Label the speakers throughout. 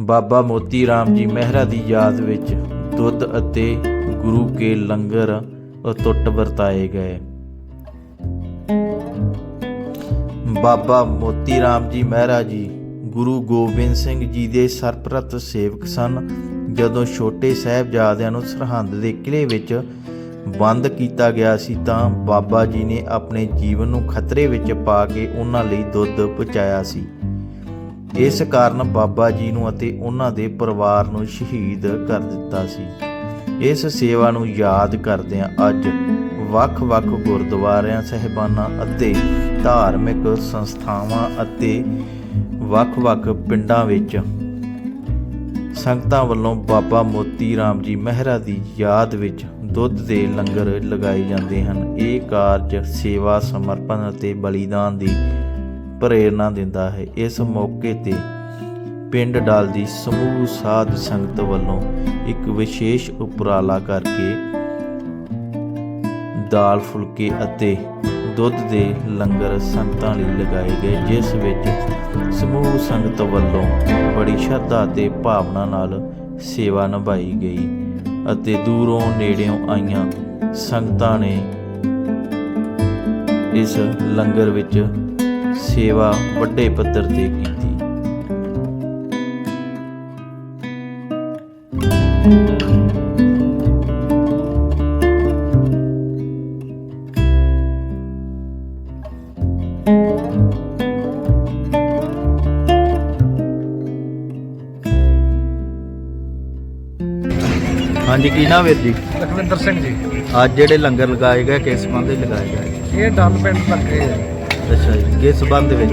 Speaker 1: ਬਾਬਾ ਮੋਤੀ ਰਾਮ ਜੀ ਮਹਿਰਾ ਦੀ ਯਾਦ ਵਿੱਚ ਦੁੱਧ ਅਤੇ ਗੁਰੂ ਕੇ ਲੰਗਰ ਅਤੁੱਟ ਵਰਤਾਏ ਗਏ। ਬਾਬਾ ਮੋਤੀ ਰਾਮ ਜੀ ਮਹਿਰਾ ਜੀ ਗੁਰੂ ਗੋਬਿੰਦ ਸਿੰਘ ਜੀ ਦੇ ਸਰਪ੍ਰਸਤ ਸੇਵਕ ਸਨ। ਜਦੋਂ ਛੋਟੇ ਸਾਹਿਬਜ਼ਾਦਿਆਂ ਨੂੰ ਸਰਹੰਦ ਦੇ ਕਿਲੇ ਵਿੱਚ ਬੰਦ ਕੀਤਾ ਗਿਆ ਸੀ ਤਾਂ ਬਾਬਾ ਜੀ ਨੇ ਆਪਣੇ ਜੀਵਨ ਨੂੰ ਖਤਰੇ ਵਿੱਚ ਪਾ ਕੇ ਉਹਨਾਂ ਲਈ ਦੁੱਧ ਪਹੁੰਚਾਇਆ ਸੀ। ਇਸ ਕਾਰਨ ਬਾਬਾ ਜੀ ਨੂੰ ਅਤੇ ਉਹਨਾਂ ਦੇ ਪਰਿਵਾਰ ਨੂੰ ਸ਼ਹੀਦ ਕਰ ਦਿੱਤਾ ਸੀ। ਇਸ ਸੇਵਾ ਨੂੰ ਯਾਦ ਕਰਦਿਆਂ ਅੱਜ ਵੱਖ-ਵੱਖ ਗੁਰਦੁਆਰਿਆਂ, ਸਹਿਬਾਨਾਂ ਅਤੇ ਧਾਰਮਿਕ ਸੰਸਥਾਵਾਂ ਅਤੇ ਵੱਖ-ਵੱਖ ਪਿੰਡਾਂ ਵਿੱਚ ਸੰਗਤਾਂ ਵੱਲੋਂ ਬਾਬਾ ਮੋਤੀ ਰਾਮ ਜੀ ਮਹਿਰਾ ਦੀ ਯਾਦ ਵਿੱਚ ਦੁੱਧ ਦੇ ਲੰਗਰ ਲਗਾਏ ਜਾਂਦੇ ਹਨ। ਇਹ ਕਾਰਜ ਸੇਵਾ, ਸਮਰਪਣ ਅਤੇ ਬਲੀਦਾਨ ਦੀ ਪ੍ਰੇਰਣਾ ਦਿੰਦਾ ਹੈ। ਇਸ ਮੌਕੇ ਤੇ ਪਿੰਡ ਡਾਲ ਦੀ ਸਮੂਹ ਸਾਧ ਸੰਗਤ ਵੱਲੋਂ ਇੱਕ ਵਿਸ਼ੇਸ਼ ਉਪਰਾਲਾ ਕਰਕੇ ਦਾਲ ਫੁਲਕੇ ਅਤੇ ਦੁੱਧ ਦੇ ਲੰਗਰ ਸੰਗਤਾਂ ਲਈ ਲਗਾਏ ਗਏ, ਜਿਸ ਵਿੱਚ ਸਮੂਹ ਸੰਗਤ ਵੱਲੋਂ ਬੜੀ ਸ਼ਰਧਾ ਤੇ ਭਾਵਨਾ ਨਾਲ ਸੇਵਾ ਨਿਭਾਈ ਗਈ ਅਤੇ ਦੂਰੋਂ ਨੇੜਿਓਂ ਆਈਆਂ ਸੰਗਤਾਂ ਨੇ ਇਸ ਲੰਗਰ ਵਿੱਚ ਸੇਵਾ ਵੱਡੇ ਪੱਧਰ ਤੇ ਕੀਤੀ। ਹਾਂਜੀ ਕੀ ਨਾਮ ਵੀਰ ਜੀ?
Speaker 2: ਲਖਵਿੰਦਰ ਸਿੰਘ ਜੀ।
Speaker 1: ਅੱਜ ਜਿਹੜੇ ਲੰਗਰ ਲਗਾਏ ਗਏ ਕਿਸ ਸੰਬੰਧ ਵਿੱਚ ਲਗਾਏ ਗਏ?
Speaker 2: ਇਹ ਡੱਲ ਪਿੰਡ ਲੱਗੇ ਹੈ
Speaker 1: ਅੱਛਾ ਜੀ ਕਿਸ ਸੰਬੰਧ ਦੇ ਵਿੱਚ?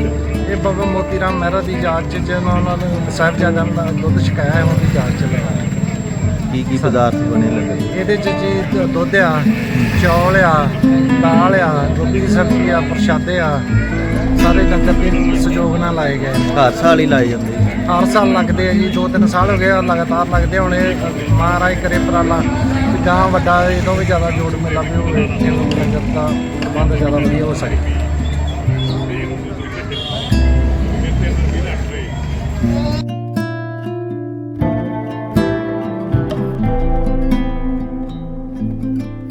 Speaker 2: ਇਹ ਬਾਬਾ ਮੋਤੀ ਰਾਮ ਮਹਿਰਾ ਦੀ ਯਾਦ ਚ ਜਿਹਨਾਂ ਉਹਨਾਂ ਨੇ ਸਾਹਿਬਜ਼ਾਦਿਆਂ ਦਾ ਦੁੱਧ ਛਕਾਇਆ ਹੈ ਉਹਦੀ ਯਾਦ ਚ ਲਗਾਇਆ
Speaker 1: ਕੀ ਕੀ ਪਦਾਰਥ ਬਣੇ ਲੰਗਰ
Speaker 2: ਇਹਦੇ ਚ ਜੀ ਦੁੱਧ ਆ ਚੌਲ ਆ ਦਾਲ ਆ ਗੋਭੀ ਦੀ ਸਬਜ਼ੀ ਆ ਪ੍ਰਸ਼ਾਦੇ ਆ ਸਾਰੇ ਲੰਗਰ ਦੇ ਸਹਿਯੋਗ ਨਾਲ ਲਾਏ ਗਏ ਨੇ।
Speaker 1: ਹਰ ਸਾਲ ਹੀ ਲਾਏ ਜਾਂਦੇ ਜੀ।
Speaker 2: ਹਰ ਸਾਲ ਲੱਗਦੇ ਆ ਜੀ ਦੋ ਤਿੰਨ ਸਾਲ ਹੋ ਗਏ ਆ ਲਗਾਤਾਰ ਲੱਗਦੇ ਹੁਣ। ਇਹ ਮਹਾਰਾਜ ਕਰੇ ਉਪਰਾਲਾ ਵੀ ਗਾਂ ਵੱਡਾ ਇਹ ਤੋਂ ਵੀ ਜ਼ਿਆਦਾ ਜੋੜ ਮੇਲਾ ਵੀ ਹੋਵੇ ਜਿਵੇਂ ਲੰਗਰ ਦਾ ਪ੍ਰਬੰਧ ਜ਼ਿਆਦਾ ਵਧੀਆ ਹੋ ਸਕੇ। Thank you.